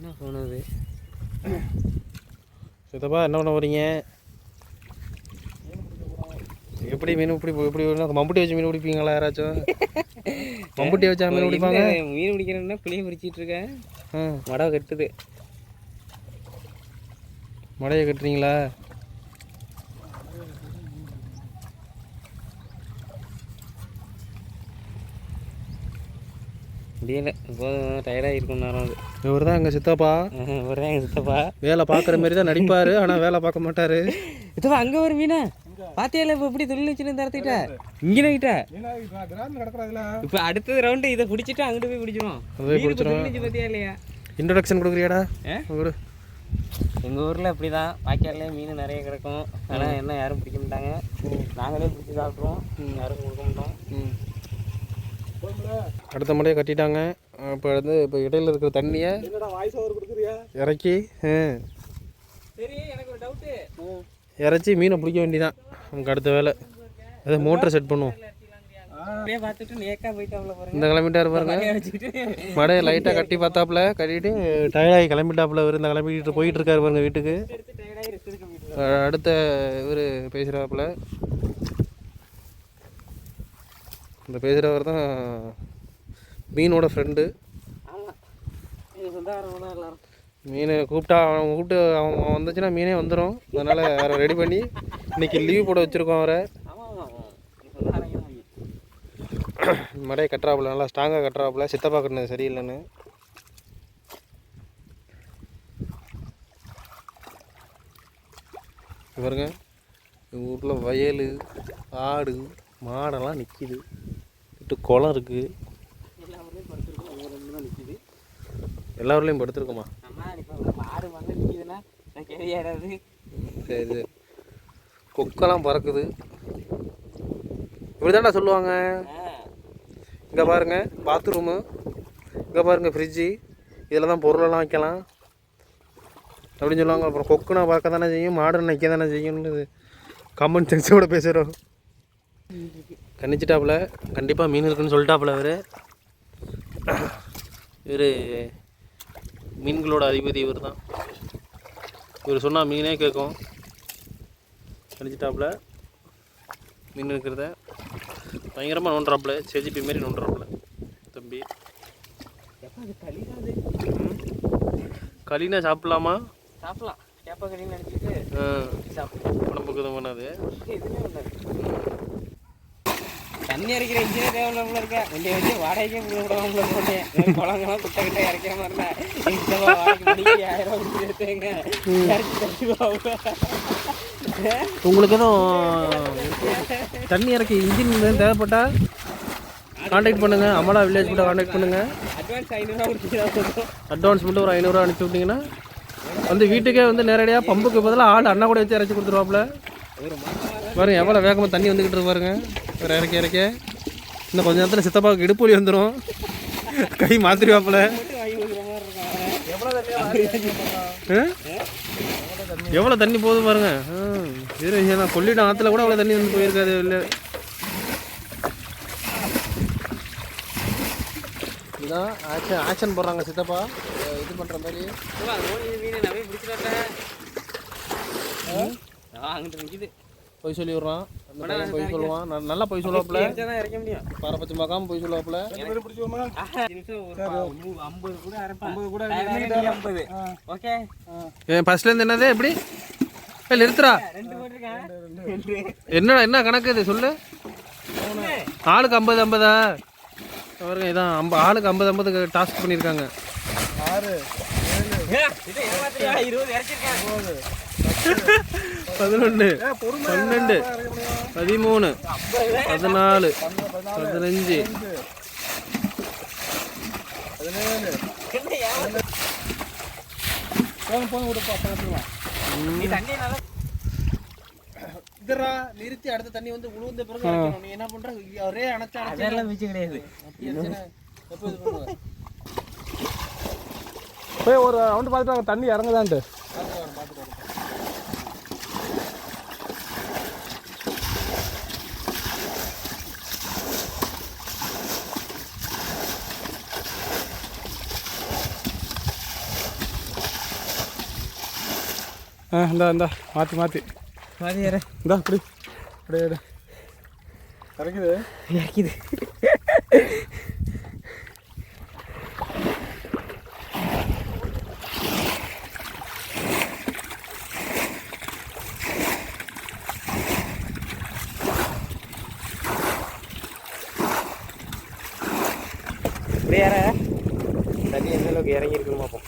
என்ன தோணுது சித்தப்பா என்ன பண்ண போகிறீங்க எப்படி மீன் பிடி எப்படி வேணும்? மம்புட்டி வச்சு மீன் பிடிப்பீங்களா யாராச்சும்? மம்புட்டி வச்சா மீன் பிடிப்பாங்க? மீன் பிடிக்கிறேன்னா புளியை பிடிச்சிட்டு இருக்கேன். ஆ. மடவை கட்டுது. மடையை கட்டுறீங்களா? முடியல போதும் டயர்டாக இருக்கும் நேரம் அது. இவர் தான் எங்கள் சித்தப்பா ஒரு எங்கள் சித்தப்பா. வேலை பார்க்குற மாதிரி தான் நடிப்பார் ஆனால் வேலை பார்க்க மாட்டார். சித்தப்பா அங்கே ஒரு மீனா? பாத்தியால இப்போ எப்படி தொழில் வச்சுன்னு தரத்திட்ட இங்கே நைட்டா இப்போ அடுத்தது ரவுண்டு இதை பிடிச்சிட்டு அங்கிட்டு போய் பிடிச்சிரும். பிடிச்சிரும். பார்த்தியா இல்லையா? இன்ட்ரடக்ஷன் கொடுக்குறியாடா? ஒரு. எங்கள் ஊரில் அப்படி தான் வாய்க்கால்ல மீன் நிறைய கிடக்கும். ஆனால் என்ன யாரும் பிடிக்க மாட்டாங்க. நாங்களே பிடிச்சி சாப்பிட்ருவோம் யாரும் கொடுக்க மாட்டோம். அடுத்த முறையை கட்டிட்டாங்க. இப்போ வந்து இப்போ இடையில இருக்கிற தண்ணியை இறக்கி ஆ, சரி எனக்கு ஒரு டவுட்டு இறச்சி மீனை பிடிக்க வேண்டியதான் நமக்கு அடுத்த வேலை. அதை மோட்டர் செட் பண்ணுவோம். இந்த கிளம்பிட்டாரு பாருங்க. மடையை லைட்டாக கட்டி பார்த்தாப்புல கட்டிட்டு டயர்டாகி கிளம்பிட்டாப்புல இவர் இந்த கிளம்பிட்டு போயிட்டு இருக்காரு பாருங்க வீட்டுக்கு. அடுத்த இவர் பேசுகிறாப்புல இந்த பேசுகிறவர் தான் மீனோட ஃப்ரெண்டு மீனை கூப்பிட்டா அவன் கூப்பிட்டு அவன் அவன் வந்துச்சுன்னா மீனே வந்துடும் அதனால் அவரை ரெடி பண்ணி இன்னைக்கு லீவ் போட வச்சுருக்கோம் அவரை. மடையை கட்டுறாப்புல நல்லா ஸ்ட்ராங்காக கட்டுறாப்புல. சித்தப்பா கட்டினது சரியில்லைன்னு. பாருங்க. எங்கள் ஊரில் வயல் ஆடு மாடெல்லாம் நிற்கிது விட்டு குளம் இருக்குது எல்லா ஊர்லேயும் நிற்கிது படுத்துருக்கோமா? இப்போ சரி சரி. கொக்கெல்லாம் பறக்குது. இப்படிதான்டா சொல்லுவாங்க. இங்கே பாருங்க பாத்ரூமு இங்கே பாருங்க ஃப்ரிட்ஜு இதில் தான் பொருளெல்லாம் வைக்கலாம். அப்படின்னு சொல்லுவாங்க. அப்புறம் கொக்குனா பார்க்க தானே செய்யும் மாடு நிற்க தானே செய்யும்னு காமன் சென்ஸோட பேசுகிறோம் கணிச்சிட்டாப்புல கண்டிப்பாக மீன் இருக்குன்னு சொல்லிட்டாப்புல அவர் இவர் மீன்களோட அதிபதி இவர் தான் இவர் சொன்னால் மீனே கேட்கும் கணிச்சிட்டாப்புல மீன் இருக்கிறத பயங்கரமாக நோண்டுறாப்புல. செஜிபி மாரி நோண்டுறாப்புல. தம்பி. தான் களினா சாப்பிட்லாமா? சாப்பிடலாம். கேப்பா கறின்னு நினச்சிட்டு சாப்பிடலாம் உடம்புக்கு எதுவுமே பண்ணாது. தண்ணி இறக்கிற இன்ஜினே தேவையில்லாமல இருக்க? வண்டியை வச்சு வாடகைக்கே கொடுக்க விடாமல போட்டேன் குளங்கெல்லாம் குட்டை கிட்ட இறக்கிற மாதிரி தான் இந்த வாடகை மணிக்கு ஆயிரம் ரூபா கொடுத்து எடுத்தேங்க இறக்கி தருவாங்க உங்களுக்கு எதுவும் தண்ணி இறக்கி இன்ஜின் தேவைப்பட்டா காண்டாக்ட் பண்ணுங்கள் அமலா வில்லேஜ் கூட காண்டாக்ட் பண்ணுங்கள் அட்வான்ஸ் ஐநூறுரூவா அட்வான்ஸ் மட்டும் ஒரு ஐநூறுரூவா அனுப்பிச்சி விட்டிங்கன்னா வந்து வீட்டுக்கே வந்து நேரடியாக பம்புக்கு பதிலாக ஆள் அண்ணா கூட வச்சு இறச்சி கொடுத்துருவாப்புல. பாருங்க எவ்வளோ வேகமாக தண்ணி வந்துக்கிட்டு பாருங்க. வேறு இறக்கி இறக்க. இன்னும் கொஞ்ச நேரத்தில் சித்தப்பாவுக்கு இடுப்பு வலி வந்துடும் கை இருக்காங்க எவ்வளோ தண்ணி போகுது பாருங்க. விஷயம் தான் கொள்ளிடம் ஆற்றுல கூட அவ்வளோ தண்ணி வந்து போயிருக்காது இல்லை. இதுதான் ஆக்ஷன் ஆக்ஷன் போடுறாங்க சித்தப்பா. இது பண்ணுற மாதிரி. நோனி நான் போய் சொல்லி விட்றான் பொய் சொல்லுவான். நல்லா பொய் முடியும். பாரபட்சம் பார்க்காம பொய் ஐம்பது. ஐம்பது. ஏன் ஃபர்ஸ்ட்லேருந்து என்னது? எப்படி? ஏ நிறுத்துறா. என்னடா என்ன கணக்கு இது? சொல்லு. ஆளுக்கு ஐம்பது ஐம்பதா? பாருங்க இதான் ஐம்ப ஆளுக்கு ஐம்பது ஐம்பது டாஸ்க் பண்ணியிருக்காங்க. ஏ, இது ஏமாத்துறியா? இருபது இறக்கிருக்கேன். பதினொன்று பன்னெண்டு பதிமூணு பதினாலு பதினஞ்சு. என்ன ஏமாத்து- நீ தண்ணி நல்லா இதுரா நிறுத்தி அடுத்த தண்ணி வந்து உழுந்த பிறகு நீ என்ன பண்ற? ஒரே அணைச்சா அதெல்லாம் மிச்சம் கிடையாது. போய் ஒரு ரவுண்டு பார்த்துட்டு தண்ணி இறங்குதான்ட்டு. ஆ இந்தா இந்தா மாற்றி மாற்றி மாதிரி வேற இந்தா இப்படி. அப்படியே கிடைக்குது இறக்கிது. வேற தண்ணி எந்த அளவுக்கு இறங்கி இருக்குன்னு பார்ப்போம்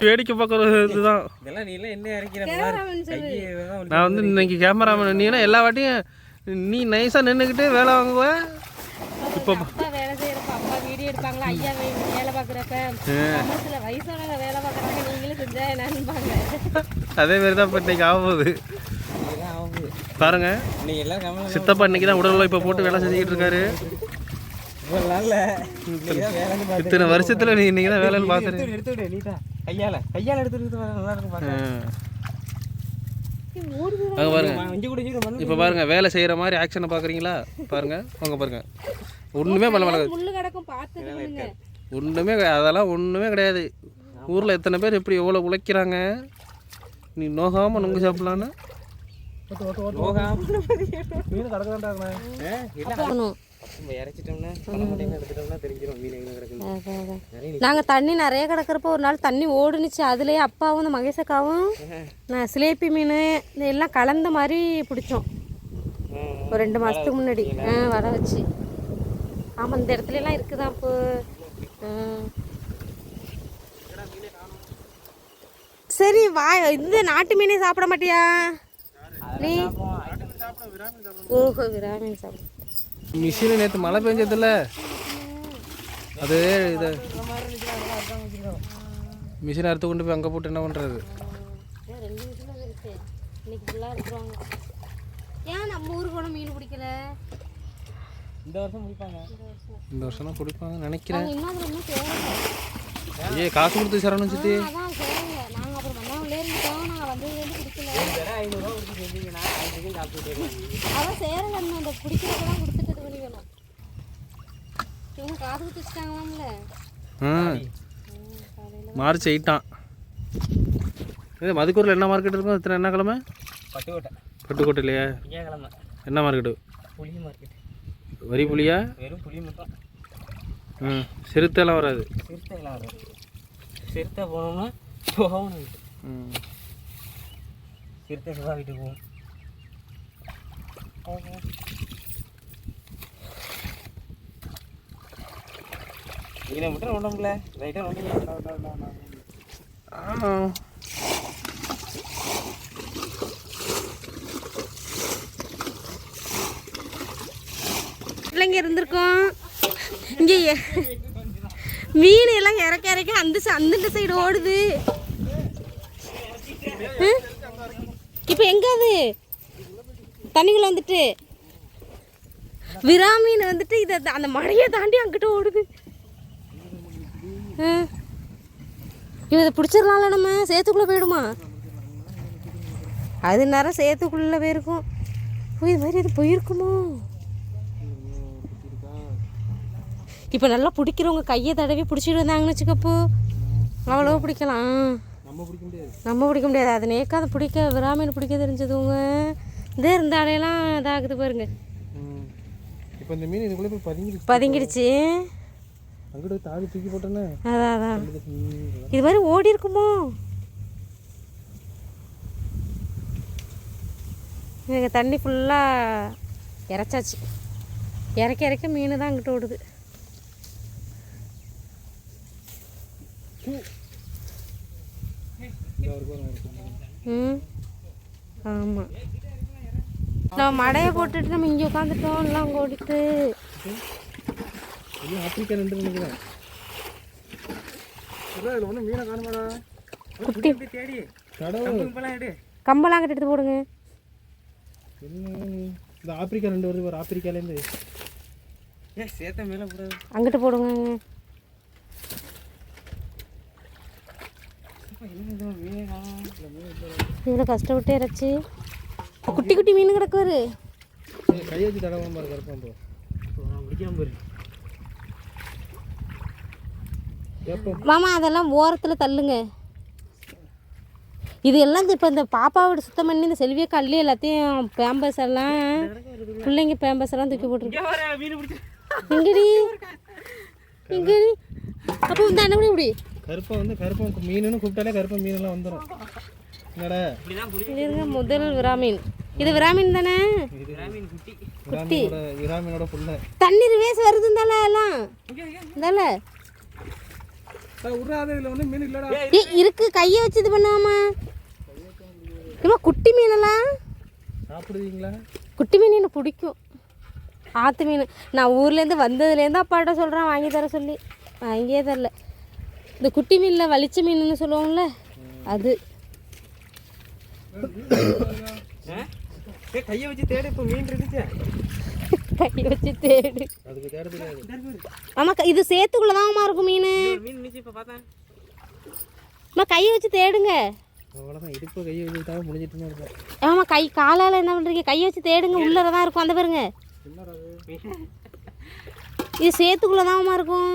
வேடிக்கை பார்க்குறது இதுதான். இதெல்லாம் நீ எல்லாம் என்ன இறக்கிற கையை நான் வந்து இன்னைக்கு கேமராமேன் நீனா எல்லா வாட்டியும் நீ நைஸாக நின்றுக்கிட்டு வேலை வாங்குவ? இப்போ அப்பா வேலை செய்யறப்ப அப்பா வீடியோ எடுப்பாங்க ஐயா வே- வேலை பார்க்குறப்ப. சில வயசானவங்க வேலை பார்க்குறாங்க நீங்களும் செஞ்சா என்னன்பாங்க அதே மாதிரி தான் இப்போ இன்னைக்கு ஆக போகுது. இதெல்லாம் ஆகுது பாருங்க. நீ எல்லாம் கமலம் சித்தப்பா இன்னைக்கு தான் உடல் இப்போ போட்டு வேலை செஞ்சுக்கிட்டு இருக்காரு. இத்தனை வருஷத்தில் நீ இன்னைக்கு தான் வேலைன்னு பார்த்துரு கையால கையால எடுத்து எடுத்து வர நல்லா இருக்கும் அங்கே பாருங்க. இப்போ பாருங்க வேலை செய்கிற மாதிரி ஆக்ஷனை பார்க்குறீங்களா பாருங்க அங்கே பாருங்க. ஒன்றுமே பண்ண மாட்டாங்க. ஒன்றுமே கிடையாது. அதெல்லாம் ஒன்றுமே கிடையாது. ஊரில் எத்தனை பேர் எப்படி எவ்வளோ உழைக்கிறாங்க? நீ நோகாமல் நுங்கு சாப்பிட்லான்னு? மீன் கிடக்குதான்டாங்கண்ணே இல்ல நம்ம இறச்சிட்டோம்னா பண்ண முடியும் எடுத்துட்டோம்னா தெரிஞ்சிடும் மீன் எங்க கிடக்குது நாங்கள் தண்ணி நிறைய கிடக்கிறப்ப ஒரு நாள் தண்ணி ஓடுனுச்சு அதுலேயே அப்பாவும் இந்த மகேசக்காவும் நான் சிலேப்பி மீன் இந்த எல்லாம் கலந்த மாதிரி பிடிச்சோம். ஒரு ரெண்டு மாதத்துக்கு முன்னாடி. ஆ வர வச்சு. ஆமாம் இந்த இடத்துல எல்லாம் இருக்குதான் இப்போ. சரி வா இந்த நாட்டு மீனே சாப்பிட மாட்டியா? நீ? ஓஹோ விராமீன் சாப்பிட மிஷினில் நேற்று மழை பெஞ்சதில்ல அது இது. மிஷினை அறுத்து கொண்டு போய் அங்கே போட்டு என்ன பண்ணுறது ஏன் ரெண்டு நிமிஷம் தான் இருக்கு இன்னைக்கு ஃபுல்லாக இருக்கிறாங்க ஏன் நம்ம ஊருக்கு போன மீன் பிடிக்கல? இந்த வருஷம் முடிப்பாங்க இந்த வருஷம் தான் பிடிப்பாங்க நினைக்கிறேன் ஏய் காசு கொடுத்து சரணும் சித்தி. அதான் சேரல. நாங்கள் அப்புறம் காது மார்ச் எயிட்டான் இது மதுக்கூரில் என்ன மார்க்கெட் இருக்கும்? இத்தனை என்ன கிழமை? பட்டுக்கோட்டை. பட்டுக்கோட்டையிலையா திங்கக்கிழமை என்ன மார்க்கெட்டு புளி மார்க்கெட் வரி புளியா? வெறும் புளி மட்டும். ம். சிறுத்தைலாம் வராது. சிறுத்தைலாம் வரும் சிறுத்தை போனோம்னா போகணும் ம். சிறுத்தை சிவா வீட்டுக்கு போகும் இங்கே மட்டும் நோண்டமுல ரைட்டாக நோண்டிங்க ஆ இல்லைங்க இருந்திருக்கோம். இங்கே மீன் எல்லாம் இறக்க இறக்க அந்த சை- அந்த சைடு ஓடுது. இப்போ எங்க அது? தண்ணிக்குள்ள வந்துட்டு. விரா மீன் வந்துட்டு இதை அந்த மழையை தாண்டி அங்கிட்ட ஓடுது. இதை பிடிச்சிடலாம்ல நம்ம? சேத்துக்குள்ளே போயிடுமா? அது நேரம் சேத்துக்குள்ளே போயிருக்கும். இது மாதிரி இது போயிருக்குமோ? இப்போ நல்லா பிடிக்கிறவங்க கையை தடவி பிடிச்சிட்டு வந்தாங்கன்னு வச்சுக்கப்போ அவ்வளோ பிடிக்கலாம். நம்ம பிடிக்க முடியாது. அது நேக்காத பிடிக்க விராமீன் பிடிக்க தெரிஞ்சதுங்க. இதே இருந்த அடையெல்லாம் இதாகுது பாருங்க. இப்போ இந்த மீன் இதுக்குள்ளே போய் பதுங்கிடுச்சு. பதுங்கிடுச்சு. அங்கிட்ட தாவி தூக்கி போட்டேன்னு அதான் அதான். இது மாதிரி ஓடி இருக்குமோ? இங்கே தண்ணி ஃபுல்லாக இறச்சாச்சு. இறக்க இறக்க மீன் தான் அங்கிட்டு ஓடுது. ம். ஆமாம் நம்ம மடையை போட்டுட்டு நம்ம இங்கே உட்காந்துட்டோம் எல்லாம் ஓடிட்டு. இது ஆப்பிரிக்கா ரெண்டு நினைக்கிறேன். இதில் ஒன்றும் மீனை காணுமாடா? குட்டி. தேடி. கடவுள். கம்பெல்லாம் அங்கிட்டு எடுத்து போடுங்க? இந்த ஆப்பிரிக்கா ரெண்டு வருது ஒரு ஆப்பிரிக்காலேருந்து ஏ சேர்த்த மேலே போடாது அங்கிட்டு போடுங்க. இவ்வளோ கஷ்டப்பட்டு இறச்சி. குட்டி குட்டி மீன் கிடக்குவாரு கை வச்சு தடவை பாரு கருப்பாம்போ பிடிக்காம போயிரு எப்போ மாமா அதெல்லாம் ஓரத்தில் தள்ளுங்க. இது எல்லாம் இப்போ இந்த பாப்பாவோட சுத்தம் பண்ணி இந்த செல்வியை கல்லி எல்லாத்தையும் பேம்பஸ் எல்லாம் பிள்ளைங்க பேம்பஸ் எல்லாம் தூக்கி போட்டுருக்கு. இங்க வர மீன் பிடிச்சி. இங்கடி. இங்கடி. அப்போ இந்த அண்ணன் இப்படி கருப்பை வந்து கருப்பை மீனுன்னு கூப்பிட்டாலே கருப்பை மீனெல்லாம் வந்துடும் என்னடா? முதல் விராமீன். இது விராமீன் தானே? குட்டி. புள்ள. தண்ணீர் வேஸ் வருது இந்தால எல்லாம்? இந்தால விட்றாத இதில் வந்து மீன் இல்லைடா ஏ இருக்கு கையை வச்சு இது பண்ணுவாமா ஏமா குட்டி மீனெல்லாம் சாப்பிடுவீங்களா? குட்டி மீன் எனக்கு பிடிக்கும். ஆற்று மீன். நான் ஊர்லேருந்து வந்ததுலேருந்து அப்பாட்ட சொல்கிறேன் வாங்கி தர சொல்லி. வாங்கியே தரல. இந்த குட்டி மீனில் வலிச்ச மீனுன்னு சொல்லுவோம்ல அது. கையை வச்சு தேடு இப்போ மீன் இருந்துச்சு கையை வச்சு தேடு. அதுக்கு தேட தெரியாது ஆமாம் இது சேத்துக்குள்ளே தான்மா இருக்கும் மீன். அம்மா கையை வச்சு தேடுங்க. அவ்வளோதான் இடுப்பு கையை வச்சுக்கிட்டாவே முடிஞ்சிட்டு தான் இருக்கும் ஆமாம் கை காலால் என்ன பண்ணுறீங்க கையை வச்சு தேடுங்க. உள்ளர தான் இருக்கும். அந்த பாருங்க. இது சேத்துக்குள்ளே தான்மா இருக்கும்.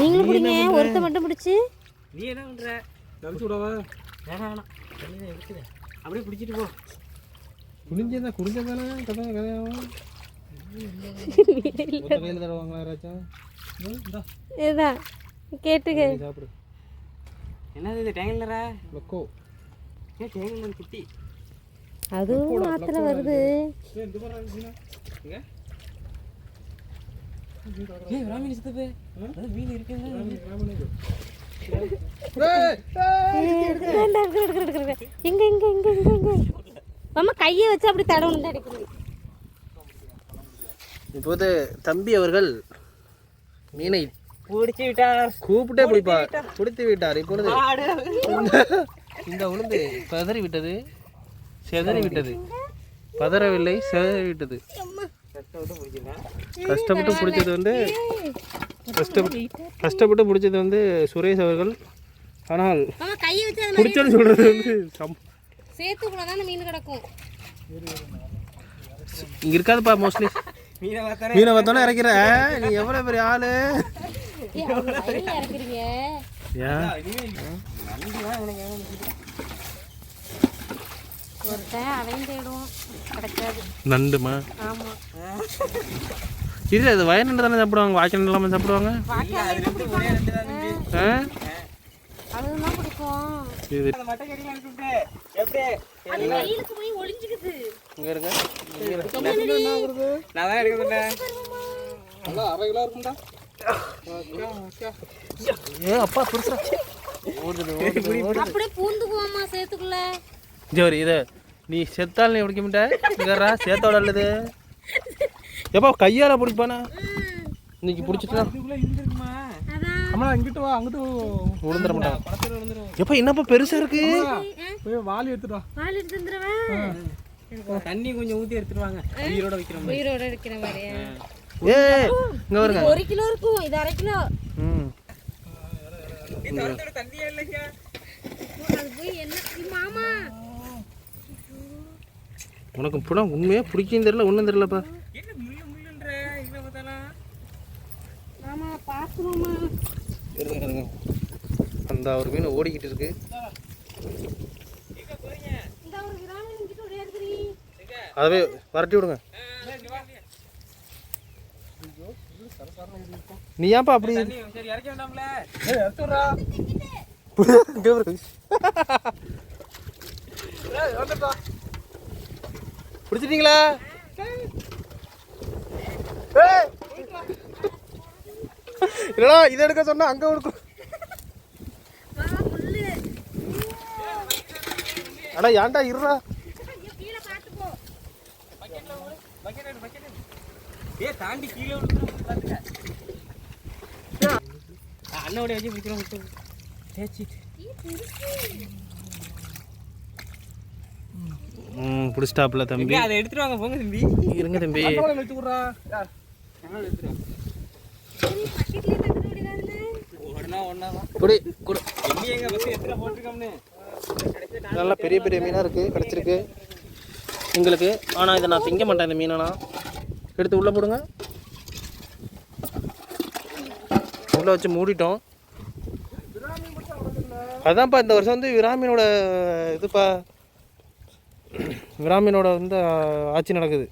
நீங்களும் பிடிங்க ஒருத்த மட்டும் பிடிச்சி. நீ என்ன பண்ற? அப்படியே பிடிச்சிட்டு போ. குனிஞ்சதா குனிஞ்சதானே கதை கதையாகும் கையில் தருவாங்களா இந்தா. இதுதான் கேட்டுக்க. சாப்பிடு. என்னது இது டேங்கலரா லொக்கோ. ஏ டேங்கலர் குட்டி. அதுவும் ஆற்றுல வருது. ஏய் இந்த மாதிரி மீனா இங்க. ஏய் வரா மீன் சித்தப்பு அது மீன் இருக்குங்க ராமனே இது. வேண்டாம், இருக்கு, இருக்கு, இருக்கு, அம்மா கையை வச்சு அப்படி தடவுன்னு தான் அடிக்கணும் இப்போது தம்பி அவர்கள் மீனை பிடிச்சி விட்டார். கூப்பிட்டே பிடிப்பார் பிடித்து விட்டார். இப்பொழுது இந்த உளுந்து பதறி விட்டது செதறி விட்டது பதறவில்லை செதறி விட்டது கஷ்டப்பட்டு பிடிச்சது வந்து கஷ்டப்பட்டு கஷ்டப்பட்டு பிடிச்சது வந்து சுரேஷ் அவர்கள். ஆனால் அம்மா கையை வச்சு அது பிடிச்சோன்னு சொல்கிறது வந்து சம் சேத்துக்குள்ள தானே மீன் கிடக்கும். இங்கே இருக்காதுப்பா மோஸ்ட்லி மீனை பார்த்தானே மீனை பார்த்தோன்னே இறக்கிற நீ எவ்வளோ பெரிய ஆளு? இறக்குறீங்க. நண்டுமா? இல்லை அது வயநண்டு தானே சாப்பிடுவாங்க வாய்க்கால் இல்லாமல் சாப்பிடுவாங்க? இது இங்கே இருங்க. நான் தான் எடுக்க சொன்னேன். நல்லா அரை கிலோ இருக்கும்டா. ஏ அப்பா பெருசா ஓடுது ஓடுது அப்படியே பூந்துக்குவோம்மா சேத்துக்குள்ள. ஜோரி இதை நீ செத்தால் நீ பிடிக்க மாட்டே இங்கறா சேத்தோட அல்லது. எப்பா கையால் பிடிப்பானா? இன்னைக்கு பிடிச்சிட்டா அம்மா இங்கிட்டு வா அங்கிட்டு விழுந்துட விழுந்துரும் எப்பா என்னப்பா பெருசா இருக்கு? போய் வாலி எடுத்துட்டு வா. பால் எடுத்து வந்துடுவேன் தண்ணி கொஞ்சம் ஊற்றி எடுத்துருவாங்க உயிரோட வைக்கிற மாதிரி. உயிரோட இருக்கிற மாதிரி ஏ இங்க வருங்க. ஒரு கிலோ இருக்கும் இது அரை கிலோ. ம். தண்ணியே இல்லைங்க. இது உனக்கு புடம் உண்மையாக பிடிக்கும் தெரியல ஒன்றும் தெரியலப்பா. என்ன முள்ளு முள்ளுன்ற இங்கே பார்த்தாலாம். மாமா பார்க்கணுமா அந்த ஒரு மீன் ஓடிக்கிட்டு இருக்கு. அதவே வரட்டி விடுங்க. நீ ஏன்பா அப்படி பிடிச்சிட்டீங்களா? இல்லடா இதை எடுக்க சொன்னா அங்க கொடுக்கும் அடா ஏன்டா இருடா? ஐயோ கீழே பார்த்து போ ஏ தாண்டி கீழே அண்ணோட வச்சு பிடிக்கிறோம் ம் பிடிச்சிட்டாப்புல தம்பி. அதை எடுத்துட்டு வாங்க போங்க தம்பி. இருங்க தம்பி. எடுத்து விட்றா. சரி குடி நல்லா பெரிய பெரிய மீனாக இருக்குது கிடச்சிருக்கு. எங்களுக்கு ஆனால் இதை நான் திங்க மாட்டேன் இந்த மீனெல்லாம் எடுத்து உள்ளே போடுங்க. உள்ளே வச்சு மூடிட்டோம். அதான்ப்பா இந்த வருஷம் வந்து விராமினோட இதுப்பா விராமினோட வந்து ஆட்சி நடக்குது.